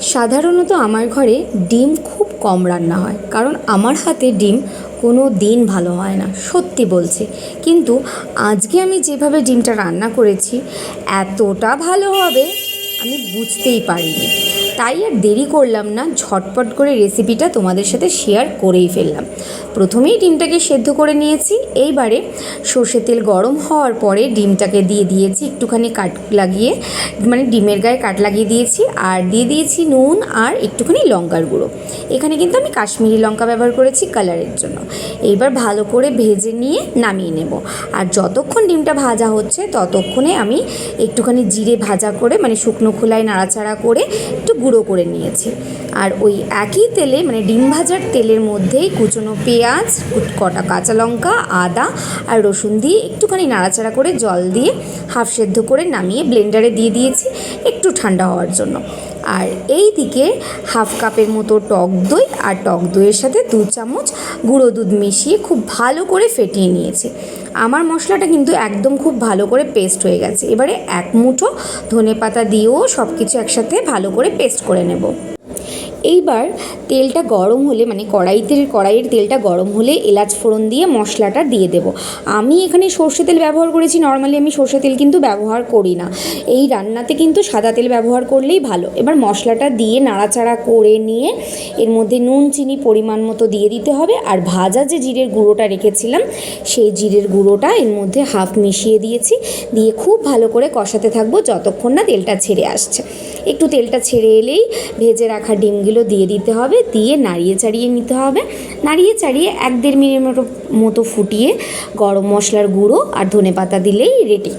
সাধারণত আমার ঘরে ডিম খুব কম রান্না হয়, কারণ আমার হাতে ডিম কোনো দিন ভালো হয় না, সত্যি বলছি। কিন্তু আজকে আমি যেভাবে ডিমটা রান্না করেছি, এতটা ভালো হবে আমি বুঝতেই পারিনি। তাই আর দেরি করলাম না, ঝটপট করে রেসিপিটা তোমাদের সাথে শেয়ার করেই ফেললাম। প্রথমেই ডিমটাকে সেদ্ধ করে নিয়েছি। এইবারে সর্ষের তেল গরম হওয়ার পরে ডিমটাকে দিয়ে দিয়েছি একটুখানি কাট লাগিয়ে মানে ডিমের গায়ে কাট লাগিয়ে দিয়েছি। আর দিয়ে দিয়েছি নুন আর একটুখানি লঙ্কার গুঁড়ো। এখানে কিন্তু আমি কাশ্মীরি লঙ্কা ব্যবহার করেছি কালারের জন্য। এইবার ভালো করে ভেজে নিয়ে নামিয়ে নেব। আর যতক্ষণ ডিমটা ভাজা হচ্ছে ততক্ষণে আমি একটুখানি জিরে ভাজা করে মানে শুকনো খোলায় নাড়াচাড়া করে একটু গুঁড়ো করে নিয়েছি। আর ওই একই তেলে মানে ডিম ভাজার তেলের মধ্যেই কুচনো পেঁয়াজ কুট- কাঁচা লঙ্কা, আদা আর রসুন দিয়ে একটুখানি নাড়াচাড়া করে জল দিয়ে হাফ সেদ্ধ করে নামিয়ে ব্লেন্ডারে দিয়ে দিয়েছি একটু ঠান্ডা হওয়ার জন্য। আর এই দিকে হাফ কাপের মতো টক দই আর টক দইয়ের সাথে দু চামচ গুঁড়ো দুধ মিশিয়ে খুব ভালো করে ফেটিয়ে নিয়েছি। আমার মশলাটা কিন্তু একদম খুব ভালো করে পেস্ট হয়ে গেছে। এবারে এক মুঠো ধনে পাতা দিয়েও সব কিছু একসাথে ভালো করে পেস্ট করে নেব। এইবার তেলটা গরম হলে মানে কড়াইতে, কড়াইয়ের তেলটা গরম হলে এলাচ ফোড়ন দিয়ে মশলাটা দিয়ে দেব। আমি এখানে সর্ষে তেল ব্যবহার করেছি, নর্মালি আমি সর্ষে তেল কিন্তু ব্যবহার করি না। এই রান্নাতে কিন্তু সাদা তেল ব্যবহার করলেই ভালো। এবার মশলাটা দিয়ে নাড়াচাড়া করে নিয়ে এর মধ্যে নুন, চিনি পরিমাণ মতো দিয়ে দিতে হবে। আর ভাজা যে জিরের গুঁড়োটা রেখেছিলাম, সেই জিরের গুঁড়োটা এর মধ্যে হাফ মিশিয়ে দিয়েছি। দিয়ে খুব ভালো করে কষাতে থাকব যতক্ষণ না তেলটা ছেড়ে আসছে। একটু তেলটা ছেড়ে এলেই ভেজে রাখা ডিমগুলো দিয়ে দিতে হবে, দিয়ে নাড়িয়ে চাড়িয়ে নিতে হবে। নাড়িয়ে চাড়িয়ে এক দেড় মিনিট মতো মতো ফুটিয়ে গরম মশলার গুঁড়ো আর ধনে পাতা দিলেই রেডি